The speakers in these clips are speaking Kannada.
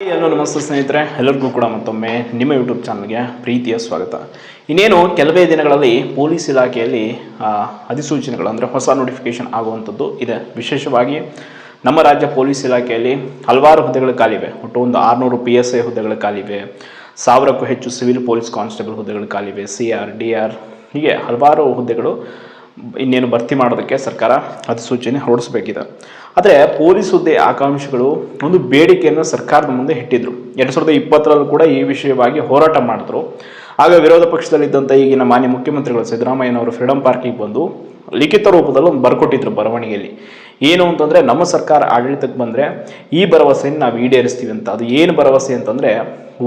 ಹಲೋ ನಮಸ್ತೆ ಸ್ನೇಹಿತರೆ ಎಲ್ಲರಿಗೂ ಕೂಡ ಮತ್ತೊಮ್ಮೆ ನಿಮ್ಮ ಯೂಟ್ಯೂಬ್ ಚಾನಲ್ಗೆ ಪ್ರೀತಿಯ ಸ್ವಾಗತ. ಇನ್ನೇನು ಕೆಲವೇ ದಿನಗಳಲ್ಲಿ ಪೊಲೀಸ್ ಇಲಾಖೆಯಲ್ಲಿ ಅಧಿಸೂಚನೆಗಳು ಅಂದರೆ ಹೊಸ ನೋಟಿಫಿಕೇಶನ್ ಆಗುವಂಥದ್ದು ಇದೆ. ವಿಶೇಷವಾಗಿ ನಮ್ಮ ರಾಜ್ಯ ಪೊಲೀಸ್ ಇಲಾಖೆಯಲ್ಲಿ ಹಲವಾರು ಹುದ್ದೆಗಳು ಖಾಲಿವೆ. ಒಟ್ಟು ಒಂದು ಆರುನೂರು ಪಿ ಎಸ್ ಐ ಹುದ್ದೆಗಳು ಖಾಲಿವೆ. ಸಾವಿರಕ್ಕೂ ಹೆಚ್ಚು ಸಿವಿಲ್ ಪೊಲೀಸ್ ಕಾನ್ಸ್ಟೇಬಲ್ ಹುದ್ದೆಗಳು ಖಾಲಿವೆ. ಸಿ ಆರ್ ಡಿ ಆರ್ ಹೀಗೆ ಹಲವಾರು ಹುದ್ದೆಗಳು ಇನ್ನೇನು ಭರ್ತಿ ಮಾಡೋದಕ್ಕೆ ಸರ್ಕಾರ ಅಧಿಸೂಚನೆ ಹೊರಡಿಸಬೇಕಿದೆ. ಆದರೆ ಪೊಲೀಸ್ ಹುದ್ದೆ ಆಕಾಂಕ್ಷಿಗಳು ಒಂದು ಬೇಡಿಕೆಯನ್ನು ಸರ್ಕಾರದ ಮುಂದೆ ಇಟ್ಟಿದ್ರು. ಎರಡು ಸಾವಿರದ ಇಪ್ಪತ್ತರಲ್ಲೂ ಕೂಡ ಈ ವಿಷಯವಾಗಿ ಹೋರಾಟ ಮಾಡಿದ್ರು. ಆಗ ವಿರೋಧ ಪಕ್ಷದಲ್ಲಿದ್ದಂಥ ಈಗಿನ ಮಾನ್ಯ ಮುಖ್ಯಮಂತ್ರಿಗಳು ಸಿದ್ದರಾಮಯ್ಯನವರು ಫ್ರೀಡಂ ಪಾರ್ಕಿಗೆ ಬಂದು ಲಿಖಿತ ರೂಪದಲ್ಲಿ ಒಂದು ಬರ್ಕೊಟ್ಟಿದ್ರು ಬರವಣಿಗೆಯಲ್ಲಿ. ಏನು ಅಂತಂದರೆ ನಮ್ಮ ಸರ್ಕಾರ ಆಡಳಿತಕ್ಕೆ ಬಂದರೆ ಈ ಭರವಸೆಯನ್ನು ನಾವು ಈಡೇರಿಸ್ತೀವಿ ಅಂತ. ಅದು ಏನು ಭರವಸೆ ಅಂತಂದರೆ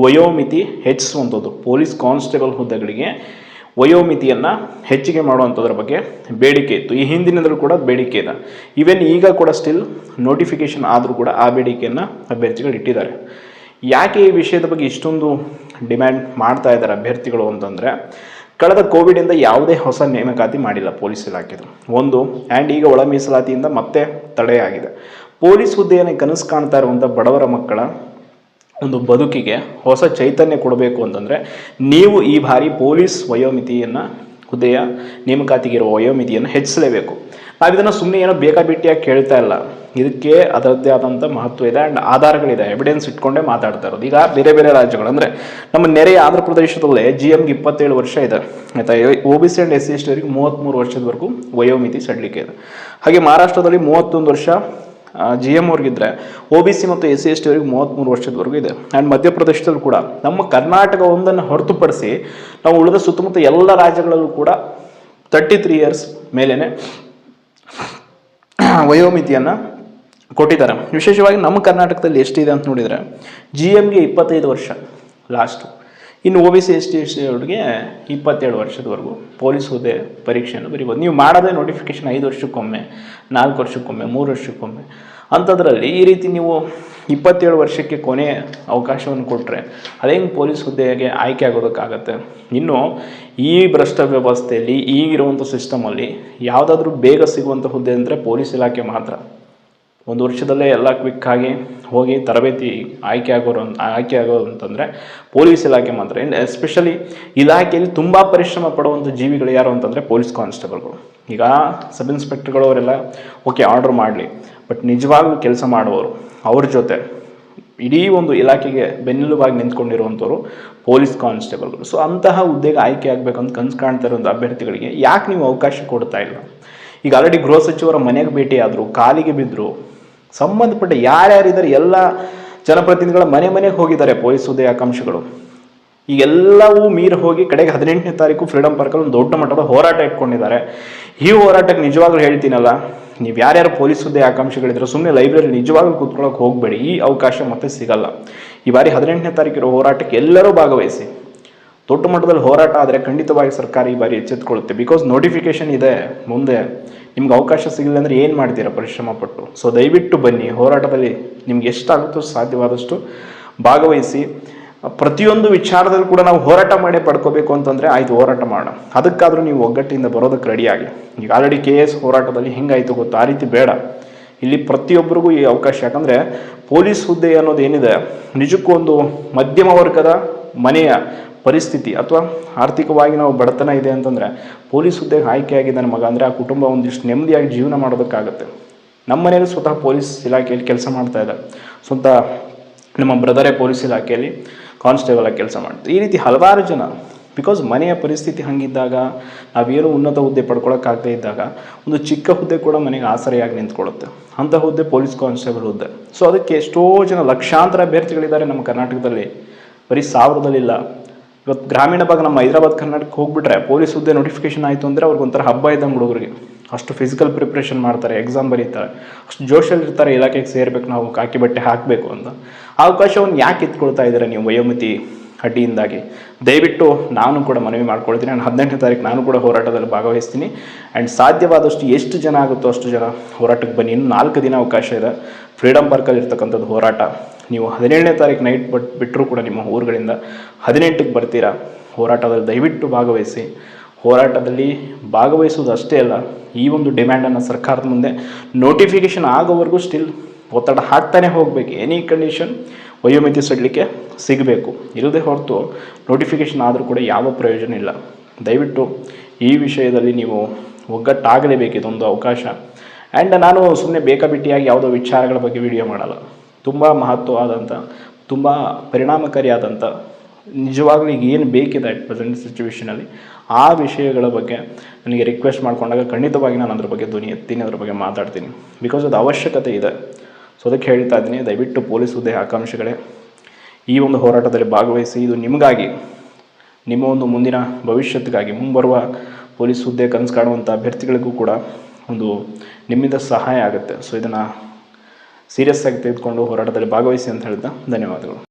ವಯೋಮಿತಿ ಹೆಚ್ಚಿಸುವಂಥದ್ದು. ಪೊಲೀಸ್ ಕಾನ್ಸ್ಟೇಬಲ್ ಹುದ್ದೆಗಳಿಗೆ ವಯೋಮಿತಿಯನ್ನು ಹೆಚ್ಚಿಗೆ ಮಾಡುವಂಥದ್ರ ಬಗ್ಗೆ ಬೇಡಿಕೆ ಇತ್ತು. ಈ ಹಿಂದಿನಲ್ಲೂ ಕೂಡ ಬೇಡಿಕೆ ಇದೆ. ಇವೆನ್ ಈಗ ಕೂಡ ಸ್ಟಿಲ್ ನೋಟಿಫಿಕೇಶನ್ ಆದರೂ ಕೂಡ ಆ ಬೇಡಿಕೆಯನ್ನು ಅಭ್ಯರ್ಥಿಗಳು ಇಟ್ಟಿದ್ದಾರೆ. ಯಾಕೆ ಈ ವಿಷಯದ ಬಗ್ಗೆ ಇಷ್ಟೊಂದು ಡಿಮ್ಯಾಂಡ್ ಮಾಡ್ತಾ ಇದ್ದಾರೆ ಅಭ್ಯರ್ಥಿಗಳು ಅಂತಂದರೆ, ಕಳೆದ ಕೋವಿಡಿಂದ ಯಾವುದೇ ಹೊಸ ನೇಮಕಾತಿ ಮಾಡಿಲ್ಲ ಪೊಲೀಸ್ ಇಲಾಖೆದು. ಒಂದು ಆ್ಯಂಡ್ ಈಗ ಒಳ ಮೀಸಲಾತಿಯಿಂದ ಮತ್ತೆ ತಡೆಯಾಗಿದೆ. ಪೊಲೀಸ್ ಹುದ್ದೆಯನ್ನು ಕನಸು ಕಾಣ್ತಾ ಇರುವಂಥ ಬಡವರ ಮಕ್ಕಳ ಒಂದು ಬದುಕಿಗೆ ಹೊಸ ಚೈತನ್ಯ ಕೊಡಬೇಕು ಅಂತಂದರೆ ನೀವು ಈ ಬಾರಿ ಪೊಲೀಸ್ ವಯೋಮಿತಿಯನ್ನು ಹುದ್ದೆಯ ನೇಮಕಾತಿಗಿರುವ ವಯೋಮಿತಿಯನ್ನು ಹೆಚ್ಚಿಸಲೇಬೇಕು. ನಾವು ಇದನ್ನು ಸುಮ್ಮನೆ ಏನೋ ಬೇಕಾಬಿಟ್ಟಿಯಾಗಿ ಕೇಳ್ತಾ ಇಲ್ಲ. ಇದಕ್ಕೆ ಅದರದ್ದೇ ಆದಂಥ ಮಹತ್ವ ಇದೆ ಆ್ಯಂಡ್ ಆಧಾರಗಳಿದೆ ಎವಿಡೆನ್ಸ್ ಇಟ್ಕೊಂಡೇ ಮಾತಾಡ್ತಾ ಇರೋದು. ಈಗ ಬೇರೆ ಬೇರೆ ರಾಜ್ಯಗಳು ಅಂದರೆ ನಮ್ಮ ನೆರೆಯ ಆಂಧ್ರ ಪ್ರದೇಶದಲ್ಲೇ ಜಿ ಎಮ್ಗೆ ಇಪ್ಪತ್ತೇಳು ವರ್ಷ ಇದೆ. ಆಯಿತಾ O B C and S C S ಟಿಯವರಿಗೆ ಮೂವತ್ತ್ಮೂರು ವರ್ಷದವರೆಗೂ ವಯೋಮಿತಿ ಸಡಿಲಿಕೆ ಇದೆ. ಹಾಗೆ ಮಹಾರಾಷ್ಟ್ರದಲ್ಲಿ ಮೂವತ್ತೊಂದು ವರ್ಷ ಜಿ ಎಂ ಅವ್ರಿಗಿದ್ರೆ ಒ ಬಿ ಸಿ ಮತ್ತು ಎಸ್ ಸಿ ಎಸ್ ಟಿ ಅವ್ರಿಗೆ ಮೂವತ್ತ್ಮೂರು ವರ್ಷದವರೆಗೂ ಇದೆ. ಆ್ಯಂಡ್ ಮಧ್ಯಪ್ರದೇಶದಲ್ಲೂ ಕೂಡ ನಮ್ಮ ಕರ್ನಾಟಕ ಒಂದನ್ನು ಹೊರತುಪಡಿಸಿ ನಾವು ಉಳಿದ ಸುತ್ತಮುತ್ತ ಎಲ್ಲ ರಾಜ್ಯಗಳಲ್ಲೂ ಕೂಡ ತರ್ಟಿ ತ್ರೀ ಇಯರ್ಸ್ ಮೇಲೇ ವಯೋಮಿತಿಯನ್ನು ಕೊಟ್ಟಿದ್ದಾರೆ. ವಿಶೇಷವಾಗಿ ನಮ್ಮ ಕರ್ನಾಟಕದಲ್ಲಿ ಎಷ್ಟಿದೆ ಅಂತ ನೋಡಿದರೆ ಜಿ ಎಮ್ಗೆ ಇಪ್ಪತ್ತೈದು ವರ್ಷ ಲಾಸ್ಟು ಇನ್ನು O B C S T S T ಅವ್ರಿಗೆ ಇಪ್ಪತ್ತೇಳು ವರ್ಷದವರೆಗೂ ಪೊಲೀಸ್ ಹುದ್ದೆ ಪರೀಕ್ಷೆಯನ್ನು ಬರಿಬೋದು. ನೀವು ಮಾಡೋದೇ ನೋಟಿಫಿಕೇಶನ್ ಐದು ವರ್ಷಕ್ಕೊಮ್ಮೆ, ನಾಲ್ಕು ವರ್ಷಕ್ಕೊಮ್ಮೆ, ಮೂರು ವರ್ಷಕ್ಕೊಮ್ಮೆ. ಅಂಥದ್ರಲ್ಲಿ ಈ ರೀತಿ ನೀವು ಇಪ್ಪತ್ತೇಳು ವರ್ಷಕ್ಕೆ ಕೊನೆ ಅವಕಾಶವನ್ನು ಕೊಟ್ಟರೆ ಅದೇ ಪೊಲೀಸ್ ಹುದ್ದೆಗೆ ಆಯ್ಕೆ ಆಗೋದಕ್ಕಾಗತ್ತೆ? ಇನ್ನು ಈ ಭ್ರಷ್ಟ ವ್ಯವಸ್ಥೆಯಲ್ಲಿ ಈಗಿರುವಂಥ ಸಿಸ್ಟಮಲ್ಲಿ ಯಾವುದಾದ್ರೂ ಬೇಗ ಸಿಗುವಂಥ ಹುದ್ದೆ ಅಂದರೆ ಪೊಲೀಸ್ ಇಲಾಖೆ ಮಾತ್ರ. ಒಂದು ವರ್ಷದಲ್ಲೇ ಎಲ್ಲ ಕ್ವಿಕ್ ಆಗಿ ಹೋಗಿ ತರಬೇತಿ ಆಯ್ಕೆ ಆಗೋರು ಆಯ್ಕೆ ಆಗೋದು ಅಂತಂದರೆ ಪೊಲೀಸ್ ಇಲಾಖೆ ಮಾತ್ರ. ಎಸ್ಪೆಷಲಿ ಇಲಾಖೆಯಲ್ಲಿ ತುಂಬ ಪರಿಶ್ರಮ ಪಡುವಂಥ ಜೀವಿಗಳು ಯಾರು ಅಂತಂದರೆ ಪೊಲೀಸ್ ಕಾನ್ಸ್ಟೇಬಲ್ಗಳು. ಈಗ ಸಬ್ ಇನ್ಸ್ಪೆಕ್ಟರ್ಗಳು ಅವರೆಲ್ಲ, ಓಕೆ, ಆರ್ಡ್ರ್ ಮಾಡಲಿ, ಬಟ್ ನಿಜವಾಗ್ಲೂ ಕೆಲಸ ಮಾಡುವವರು, ಅವ್ರ ಜೊತೆ ಇಡೀ ಒಂದು ಇಲಾಖೆಗೆ ಬೆನ್ನೆಲುಬಾಗಿ ನಿಂತ್ಕೊಂಡಿರುವಂಥವ್ರು ಪೊಲೀಸ್ ಕಾನ್ಸ್ಟೇಬಲ್ಗಳು. ಸೊ ಅಂತಹ ಹುದ್ದೆಗೆ ಆಯ್ಕೆ ಆಗಬೇಕಂತ ಕನಸು ಕಾಣ್ತಾ ಇರೋಂಥ ಅಭ್ಯರ್ಥಿಗಳಿಗೆ ಯಾಕೆ ನೀವು ಅವಕಾಶ ಕೊಡ್ತಾ ಇಲ್ಲ? ಈಗ ಆಲ್ರೆಡಿ ಗೃಹ ಸಚಿವರ ಮನೆಗೆ ಭೇಟಿ ಆದರು ಕಾಲಿಗೆ ಬಿದ್ದರು ಸಂಬಂಧಪಟ್ಟ ಯಾರ್ಯಾರಿದ್ದಾರೆ ಎಲ್ಲ ಜನಪ್ರತಿನಿಧಿಗಳ ಮನೆ ಮನೆಗೆ ಹೋಗಿದ್ದಾರೆ ಪೊಲೀಸ್ ಹುದ್ದೆ ಆಕಾಂಕ್ಷಿಗಳು ಈಗೆಲ್ಲವೂ ಮೀರಿ ಹೋಗಿ ಕಡೆಗೆ ಹದಿನೆಂಟನೇ ತಾರೀಕು ಫ್ರೀಡಮ್ ಪಾರ್ಕಲ್ಲಿ ಒಂದು ದೊಡ್ಡ ಮಟ್ಟದ ಹೋರಾಟ ಇಟ್ಕೊಂಡಿದ್ದಾರೆ. ಈ ಹೋರಾಟಕ್ಕೆ ನಿಜವಾಗ್ಲೂ ಹೇಳ್ತೀನಲ್ಲ, ನೀವು ಯಾರ್ಯಾರು ಪೊಲೀಸ್ ಹುದ್ದೆ ಆಕಾಂಕ್ಷಿಗಳಿದ್ರೆ ಸುಮ್ಮನೆ ಲೈಬ್ರರಿ ನಿಜವಾಗ್ಲೂ ಕೂತ್ಕೊಳ್ಳೋಕೆ ಹೋಗಬೇಡಿ, ಈ ಅವಕಾಶ ಮತ್ತೆ ಸಿಗಲ್ಲ. ಈ ಬಾರಿ ಹದಿನೆಂಟನೇ ತಾರೀಕಿರೋ ಹೋರಾಟಕ್ಕೆ ಎಲ್ಲರೂ ಭಾಗವಹಿಸಿ. ದೊಡ್ಡ ಮಟ್ಟದಲ್ಲಿ ಹೋರಾಟ ಆದರೆ ಖಂಡಿತವಾಗಿ ಸರ್ಕಾರ ಈ ಬಾರಿ ಎಚ್ಚೆತ್ತುಕೊಳ್ಳುತ್ತೆ ಬಿಕಾಸ್ ನೋಟಿಫಿಕೇಶನ್ ಇದೆ ಮುಂದೆ. ನಿಮ್ಗೆ ಅವಕಾಶ ಸಿಗಲಿಲ್ಲ ಅಂದರೆ ಏನು ಮಾಡ್ತೀರಾ ಪರಿಶ್ರಮ ಪಟ್ಟು ಸೊ ದಯವಿಟ್ಟು ಬನ್ನಿ. ಹೋರಾಟದಲ್ಲಿ ನಿಮ್ಗೆ ಎಷ್ಟಾಗುತ್ತೋ ಸಾಧ್ಯವಾದಷ್ಟು ಭಾಗವಹಿಸಿ. ಪ್ರತಿಯೊಂದು ವಿಚಾರದಲ್ಲಿ ಕೂಡ ನಾವು ಹೋರಾಟ ಮಾಡೇ ಪಡ್ಕೋಬೇಕು ಅಂತಂದರೆ ಆಯ್ತು, ಹೋರಾಟ ಮಾಡೋಣ. ಅದಕ್ಕಾದರೂ ನೀವು ಒಗ್ಗಟ್ಟಿಂದ ಬರೋದಕ್ಕೆ ರೆಡಿಯಾಗಿ ಈಗ ಆಲ್ರೆಡಿ ಕೆ ಎಸ್ ಹೋರಾಟದಲ್ಲಿ ಹೆಂಗಾಯಿತು ಗೊತ್ತು? ಆ ರೀತಿ ಬೇಡ. ಇಲ್ಲಿ ಪ್ರತಿಯೊಬ್ಬರಿಗೂ ಈ ಅವಕಾಶ. ಯಾಕಂದರೆ ಪೊಲೀಸ್ ಹುದ್ದೆ ಅನ್ನೋದು ಏನಿದೆ? ನಿಜಕ್ಕೂ ಒಂದು ಮಧ್ಯಮ ವರ್ಗದ ಮನೆಯ ಪರಿಸ್ಥಿತಿ ಅಥವಾ ಆರ್ಥಿಕವಾಗಿ ನಾವು ಬಡತನ ಇದೆ ಅಂತಂದರೆ ಪೊಲೀಸ್ ಹುದ್ದೆಗೆ ನನ್ನ ಮಗ ಅಂದರೆ ಆ ಕುಟುಂಬ ಒಂದಿಷ್ಟು ನೆಮ್ಮದಿಯಾಗಿ ಜೀವನ ಮಾಡೋದಕ್ಕಾಗುತ್ತೆ ನಮ್ಮ ಮನೇಲಿ ಸ್ವತಃ ಪೊಲೀಸ್ ಇಲಾಖೆಯಲ್ಲಿ ಕೆಲಸ ಮಾಡ್ತಾ ಇದ್ದಾರೆ. ಸ್ವಂತ ನಮ್ಮ ಬ್ರದರೇ ಪೊಲೀಸ್ ಇಲಾಖೆಯಲ್ಲಿ ಕಾನ್ಸ್ಟೇಬಲ್ ಆಗಿ ಕೆಲಸ ಮಾಡ್ತಾರೆ ಈ ರೀತಿ ಹಲವಾರು ಜನ ಬಿಕಾಸ್ ಮನೆಯ ಪರಿಸ್ಥಿತಿ ಹಂಗಿದ್ದಾಗ, ನಾವೇನು ಉನ್ನತ ಹುದ್ದೆ ಪಡ್ಕೊಳಕ್ಕಾಗದೇ ಇದ್ದಾಗ, ಒಂದು ಚಿಕ್ಕ ಹುದ್ದೆ ಕೂಡ ಮನೆಗೆ ಆಸರೆಯಾಗಿ ನಿಂತ್ಕೊಳ್ಳುತ್ತೆ. ಅಂಥ ಹುದ್ದೆ ಪೊಲೀಸ್ ಕಾನ್ಸ್ಟೇಬಲ್ ಹುದ್ದೆ. ಸೊ ಅದಕ್ಕೆ ಎಷ್ಟೋ ಜನ ಲಕ್ಷಾಂತರ ಅಭ್ಯರ್ಥಿಗಳಿದ್ದಾರೆ ನಮ್ಮ ಕರ್ನಾಟಕದಲ್ಲಿ. ಬರೀ ಸಾವಿರದಲ್ಲಿಲ್ಲ ಇವತ್ತು ಗ್ರಾಮೀಣ ಭಾಗ ನಮ್ಮ ಹೈದರಾಬಾದ್ ಕರ್ನಾಟಕಕ್ಕೆ ಹೋಗ್ಬಿಟ್ರೆ ಪೊಲೀಸ್ ಹುದ್ದೆ ನೋಟಿಫಿಕೇಶನ್ ಆಯಿತು ಅಂದರೆ ಅವ್ರಿಗೆ ಒಂಥರ ಹಬ್ಬ ಇದ್ದಂಗೆ ಹುಡುಗರಿಗೆ. ಅಷ್ಟು ಫಿಸಿಕಲ್ ಪ್ರಿಪ್ರೇಷನ್ ಮಾಡ್ತಾರೆ ಎಕ್ಸಾಮ್ ಬರೀತಾರೆ. ಅಷ್ಟು ಜೋಶಲ್ಲಿ ಇರ್ತಾರೆ, ಇಲಾಖೆಗೆ ಸೇರ್ಬೇಕು, ನಾವು ಕಾಕಿ ಬಟ್ಟೆ ಹಾಕಬೇಕು ಅಂತ. ಆ ಅವಕಾಶವನ್ನು ಯಾಕೆ ಎತ್ಕೊಳ್ತಾ ಇದ್ದೀರಾ ನೀವು ವಯೋಮಿತಿ ಅಡ್ಡಿಯಿಂದಾಗಿ? ದಯವಿಟ್ಟು ನಾನು ಕೂಡ ಮನವಿ ಮಾಡ್ಕೊಳ್ತೀನಿ. ಆ್ಯಂಡ್ ಹದಿನೆಂಟನೇ ತಾರೀಕು ನಾನು ಕೂಡ ಹೋರಾಟದಲ್ಲಿ ಭಾಗವಹಿಸ್ತೀನಿ. ಆ್ಯಂಡ್ ಸಾಧ್ಯವಾದಷ್ಟು ಎಷ್ಟು ಜನ ಆಗುತ್ತೋ ಅಷ್ಟು ಜನ ಹೋರಾಟಕ್ಕೆ ಬನ್ನಿ. ಇನ್ನು ನಾಲ್ಕು ದಿನ ಅವಕಾಶ ಇದೆ. ಫ್ರೀಡಮ್ ಪಾರ್ಕಲ್ಲಿ ಇರ್ತಕ್ಕಂಥದ್ದು ಹೋರಾಟ. ನೀವು ಹದಿನೇಳನೇ ತಾರೀಕು ನೈಟ್ ಬಟ್ ಬಿಟ್ಟರೂ ಕೂಡ ನಿಮ್ಮ ಊರುಗಳಿಂದ ಹದಿನೆಂಟಕ್ಕೆ ಬರ್ತೀರಾ? ಹೋರಾಟದಲ್ಲಿ ದಯವಿಟ್ಟು ಭಾಗವಹಿಸಿ. ಹೋರಾಟದಲ್ಲಿ ಭಾಗವಹಿಸುವುದು ಅಷ್ಟೇ ಅಲ್ಲ, ಈ ಒಂದು ಡಿಮ್ಯಾಂಡನ್ನು ಸರ್ಕಾರದ ಮುಂದೆ ನೋಟಿಫಿಕೇಷನ್ ಆಗೋವರೆಗೂ ಸ್ಟಿಲ್ ಒತ್ತಡ ಹಾಕ್ತಾನೆ ಹೋಗಬೇಕು. ಎನಿ ಕಂಡೀಷನ್ ವಯೋಮಿತಿ ಸಡಲಿಕ್ಕೆ ಸಿಗಬೇಕು. ಇಲ್ಲದೆ ಹೊರತು ನೋಟಿಫಿಕೇಷನ್ ಆದರೂ ಕೂಡ ಯಾವ ಪ್ರಯೋಜನ ಇಲ್ಲ. ದಯವಿಟ್ಟು ಈ ವಿಷಯದಲ್ಲಿ ನೀವು ಒಗ್ಗಟ್ಟಾಗಲೇಬೇಕು, ಇದೊಂದು ಅವಕಾಶ. ಆ್ಯಂಡ್ ನಾನು ಸುಮ್ಮನೆ ಬೇಕಾಬಿಟ್ಟಿಯಾಗಿ ಯಾವುದೋ ವಿಚಾರಗಳ ಬಗ್ಗೆ ವಿಡಿಯೋ ಮಾಡಲ್ಲ. ತುಂಬ ಮಹತ್ವವಾದಂಥ ತುಂಬ ಪರಿಣಾಮಕಾರಿಯಾದಂಥ ನಿಜವಾಗ್ಲೂ ಈಗ ಏನು ಬೇಕಿದೆ ಅಟ್ ಪ್ರೆಸೆಂಟ್ ಸಿಚುವೇಷನಲ್ಲಿ ಆ ವಿಷಯಗಳ ಬಗ್ಗೆ ನನಗೆ ರಿಕ್ವೆಸ್ಟ್ ಮಾಡಿಕೊಂಡಾಗ ಖಂಡಿತವಾಗಿ ನಾನು ಅದ್ರ ಬಗ್ಗೆ ಧ್ವನಿ ಎತ್ತೀನಿ, ಅದ್ರ ಬಗ್ಗೆ ಮಾತಾಡ್ತೀನಿ. ಬಿಕಾಸ್ ಅದು ಅವಶ್ಯಕತೆ ಇದೆ. ಸೊ ಅದಕ್ಕೆ ಹೇಳ್ತಾ ಇದ್ದೀನಿ, ದಯವಿಟ್ಟು ಪೊಲೀಸ್ ಹುದ್ದೆ ಆಕಾಂಕ್ಷಿಗಳೇ, ಈ ಒಂದು ಹೋರಾಟದಲ್ಲಿ ಭಾಗವಹಿಸಿ, ಇದು ನಿಮಗಾಗಿ, ನಿಮ್ಮ ಒಂದು ಮುಂದಿನ ಭವಿಷ್ಯತ್ತಿಗಾಗಿ ಮುಂಬರುವ ಪೊಲೀಸ್ ಹುದ್ದೆ ಕನಸು ಕಾಣುವಂಥ ಅಭ್ಯರ್ಥಿಗಳಿಗೂ ಕೂಡ ಒಂದು ನಿಮ್ಮಿಂದ ಸಹಾಯ ಆಗುತ್ತೆ. ಸೊ ಇದನ್ನು ಸೀರಿಯಸ್ ಆಗಿ ತೆಗೆದುಕೊಂಡು ಹೋರಾಟದಲ್ಲಿ ಭಾಗವಹಿಸಿ ಅಂತ ಹೇಳ್ತಾ ಧನ್ಯವಾದಗಳು.